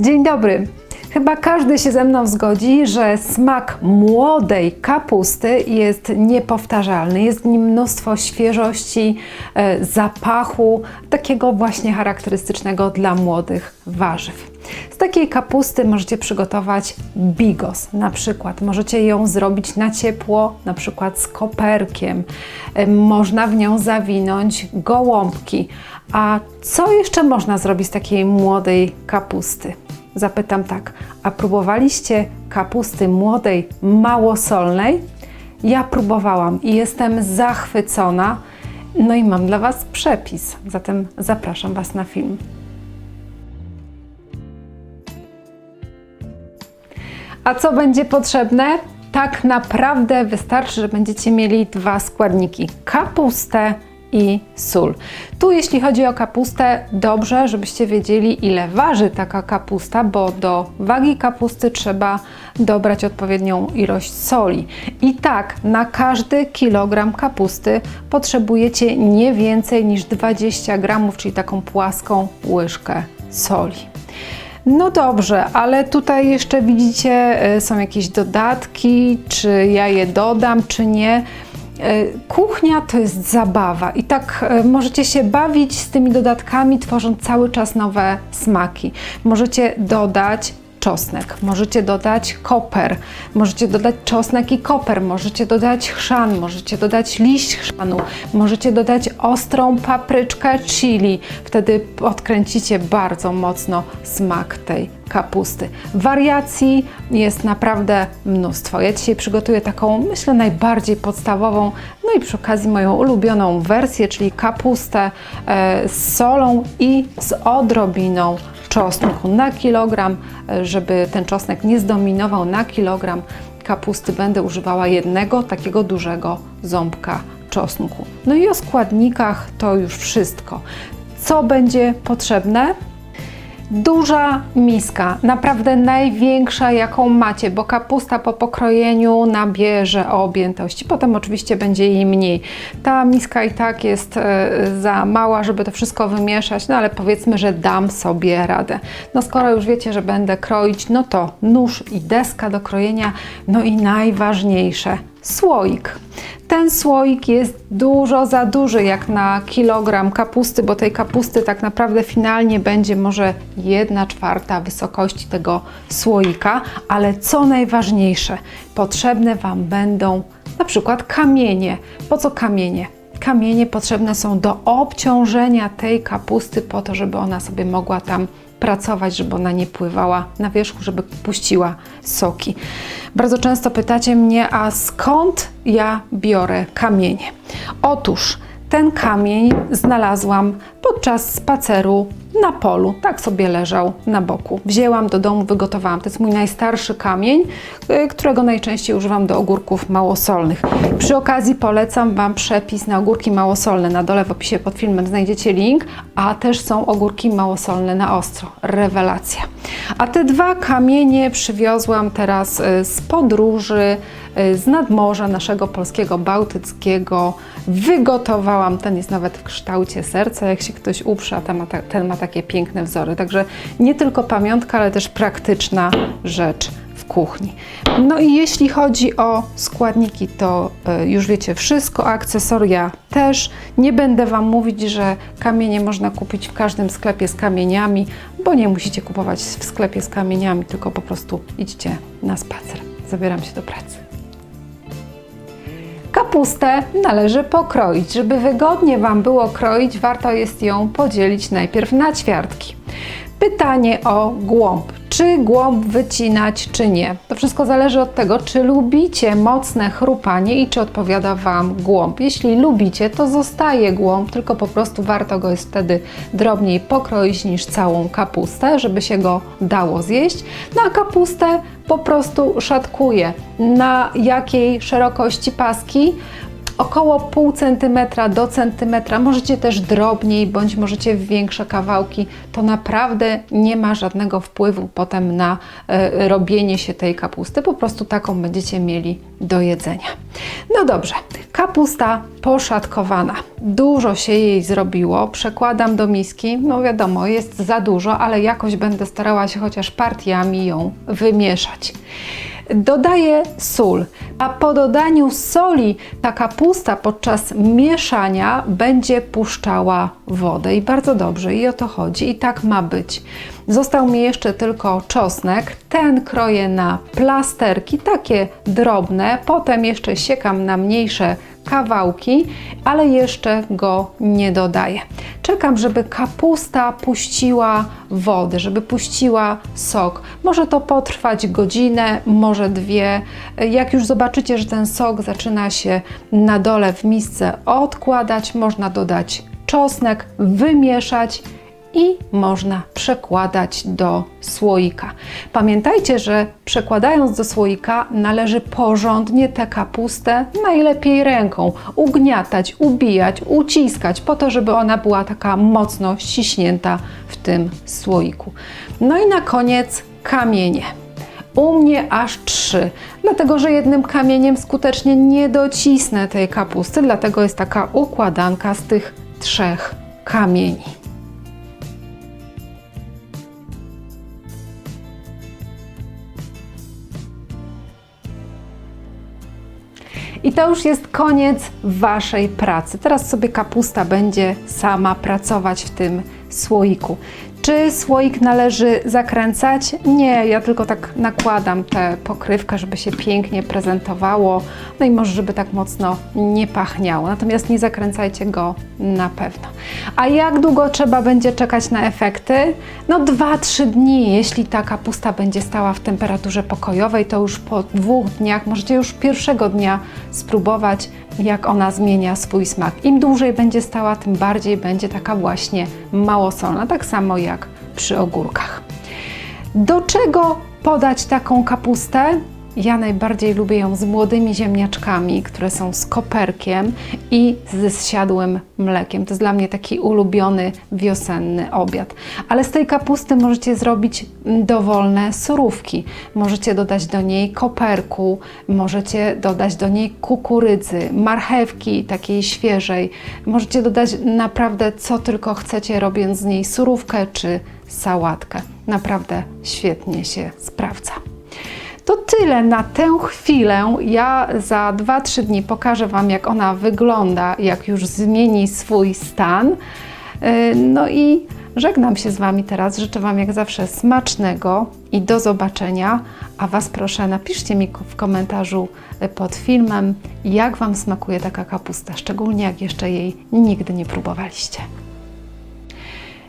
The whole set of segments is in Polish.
Dzień dobry. Chyba każdy się ze mną zgodzi, że smak młodej kapusty jest niepowtarzalny. Jest w nim mnóstwo świeżości, e, zapachu, takiego właśnie charakterystycznego dla młodych warzyw. Z takiej kapusty możecie przygotować bigos na przykład. Możecie ją zrobić na ciepło, na przykład z koperkiem. E, Można w nią zawinąć gołąbki. A co jeszcze można zrobić z takiej młodej kapusty? Zapytam tak, a próbowaliście kapusty młodej, małosolnej? Ja próbowałam i jestem zachwycona. No i mam dla Was przepis, zatem zapraszam Was na film. A co będzie potrzebne? Tak naprawdę wystarczy, że będziecie mieli dwa składniki: kapustę i sól. Tu, jeśli chodzi o kapustę, dobrze, żebyście wiedzieli, ile waży taka kapusta, bo do wagi kapusty trzeba dobrać odpowiednią ilość soli. I tak, na każdy kilogram kapusty potrzebujecie nie więcej niż 20 gramów, czyli taką płaską łyżkę soli. No dobrze, ale tutaj jeszcze widzicie, y, są jakieś dodatki, czy ja je dodam, czy nie. Y, Kuchnia to jest zabawa i tak y, możecie się bawić z tymi dodatkami, tworząc cały czas nowe smaki. Możecie dodać czosnek, możecie dodać koper, możecie dodać czosnek i koper, możecie dodać chrzan, możecie dodać liść chrzanu, możecie dodać ostrą papryczkę chili. Wtedy odkręcicie bardzo mocno smak tej kapusty. Wariacji jest naprawdę mnóstwo. Ja dzisiaj przygotuję taką, myślę, najbardziej podstawową, no i przy okazji moją ulubioną wersję, czyli kapustę e, z solą i z odrobiną czosnku na kilogram, żeby ten czosnek nie zdominował na kilogram kapusty, będę używała jednego takiego dużego ząbka czosnku. No i o składnikach to już wszystko. Co będzie potrzebne? Duża miska, naprawdę największa jaką macie, bo kapusta po pokrojeniu nabierze objętości. Potem oczywiście będzie jej mniej. Ta miska i tak jest e, za mała, żeby to wszystko wymieszać, no ale powiedzmy, że dam sobie radę. No skoro już wiecie, że będę kroić, no to nóż i deska do krojenia, no i najważniejsze słoik. Ten słoik jest dużo za duży jak na kilogram kapusty, bo tej kapusty tak naprawdę finalnie będzie może 1 czwarta wysokości tego słoika, ale co najważniejsze, potrzebne Wam będą na przykład kamienie. Po co kamienie? Kamienie potrzebne są do obciążenia tej kapusty po to, żeby ona sobie mogła tam pracować, żeby ona nie pływała na wierzchu, żeby puściła soki. Bardzo często pytacie mnie, a skąd ja biorę kamienie? Otóż ten kamień znalazłam podczas spaceru na polu. Tak sobie leżał na boku. Wzięłam do domu, wygotowałam. To jest mój najstarszy kamień, y, którego najczęściej używam do ogórków małosolnych. Przy okazji polecam Wam przepis na ogórki małosolne. Na dole w opisie pod filmem znajdziecie link, a też są ogórki małosolne na ostro. Rewelacja. A te dwa kamienie przywiozłam teraz y, z podróży, y, z nadmorza naszego polskiego, bałtyckiego. Wygotowałam, ten jest nawet w kształcie serca, jak się ktoś uprze, a ten ma, ta, ten ma takie piękne wzory. Także nie tylko pamiątka, ale też praktyczna rzecz w kuchni. No i jeśli chodzi o składniki, to y, już wiecie wszystko, akcesoria też. Nie będę Wam mówić, że kamienie można kupić w każdym sklepie z kamieniami, bo nie musicie kupować w sklepie z kamieniami, tylko po prostu idźcie na spacer. Zabieram się do pracy. Kapustę należy pokroić. Żeby wygodnie Wam było kroić, warto jest ją podzielić najpierw na ćwiartki. Pytanie o głąb. Czy głąb wycinać, czy nie? To wszystko zależy od tego, czy lubicie mocne chrupanie i czy odpowiada Wam głąb. Jeśli lubicie, to zostaje głąb, tylko po prostu warto go jest wtedy drobniej pokroić niż całą kapustę, żeby się go dało zjeść. No a kapustę po prostu szatkuję. Na jakiej szerokości paski? Około pół centymetra do centymetra, możecie też drobniej, bądź możecie większe kawałki, to naprawdę nie ma żadnego wpływu potem na e, robienie się tej kapusty, po prostu taką będziecie mieli do jedzenia. No dobrze, kapusta poszatkowana. Dużo się jej zrobiło, przekładam do miski, no wiadomo, jest za dużo, ale jakoś będę starała się chociaż partiami ją wymieszać. Dodaję sól, a po dodaniu soli ta kapusta podczas mieszania będzie puszczała wodę i bardzo dobrze i o to chodzi i tak ma być. Został mi jeszcze tylko czosnek, ten kroję na plasterki, takie drobne, potem jeszcze siekam na mniejsze kawałki, ale jeszcze go nie dodaję. Czekam, żeby kapusta puściła wodę, żeby puściła sok. Może to potrwać godzinę, może dwie. Jak już zobaczycie, że ten sok zaczyna się na dole w misce odkładać, można dodać czosnek, wymieszać i można przekładać do słoika. Pamiętajcie, że przekładając do słoika należy porządnie tę kapustę, najlepiej ręką, ugniatać, ubijać, uciskać, po to, żeby ona była taka mocno ściśnięta w tym słoiku. No i na koniec kamienie. U mnie aż trzy, dlatego że jednym kamieniem skutecznie nie docisnę tej kapusty, dlatego jest taka układanka z tych trzech kamieni. I to już jest koniec Waszej pracy. Teraz sobie kapusta będzie sama pracować w tym słoiku. Czy słoik należy zakręcać? Nie, ja tylko tak nakładam tę pokrywkę, żeby się pięknie prezentowało, no i może, żeby tak mocno nie pachniało. Natomiast nie zakręcajcie go na pewno. A jak długo trzeba będzie czekać na efekty? No 2-3 dni. Jeśli ta kapusta będzie stała w temperaturze pokojowej, to już po dwóch dniach, możecie już pierwszego dnia spróbować, jak ona zmienia swój smak. Im dłużej będzie stała, tym bardziej będzie taka właśnie małosolna, tak samo jak przy ogórkach. Do czego podać taką kapustę? Ja najbardziej lubię ją z młodymi ziemniaczkami, które są z koperkiem i ze zsiadłym mlekiem. To jest dla mnie taki ulubiony wiosenny obiad. Ale z tej kapusty możecie zrobić dowolne surówki. Możecie dodać do niej koperku, możecie dodać do niej kukurydzy, marchewki takiej świeżej. Możecie dodać naprawdę co tylko chcecie, robiąc z niej surówkę czy sałatkę. Naprawdę świetnie się sprawdza. To tyle na tę chwilę. Ja za 2-3 dni pokażę Wam, jak ona wygląda, jak już zmieni swój stan. Yy, No i żegnam się z Wami teraz. Życzę Wam jak zawsze smacznego i do zobaczenia. A Was proszę, napiszcie mi w komentarzu y, pod filmem, jak Wam smakuje taka kapusta, szczególnie jak jeszcze jej nigdy nie próbowaliście.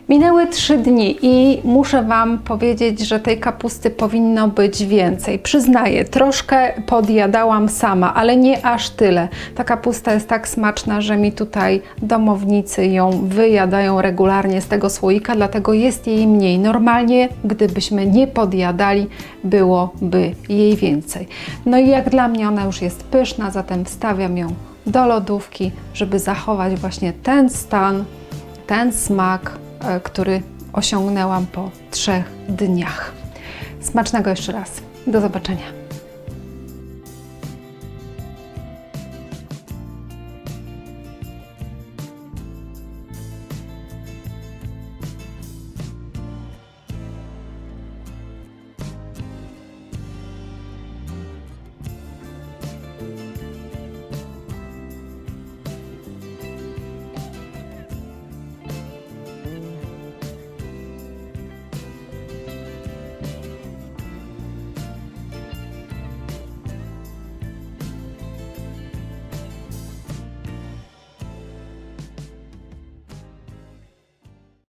Minęły trzy dni i muszę Wam powiedzieć, że tej kapusty powinno być więcej. Przyznaję, troszkę podjadałam sama, ale nie aż tyle. Ta kapusta jest tak smaczna, że mi tutaj domownicy ją wyjadają regularnie z tego słoika, dlatego jest jej mniej. Normalnie, gdybyśmy nie podjadali, byłoby jej więcej. No i jak dla mnie ona już jest pyszna, zatem wstawiam ją do lodówki, żeby zachować właśnie ten stan, ten smak, który osiągnęłam po trzech dniach. Smacznego jeszcze raz. Do zobaczenia.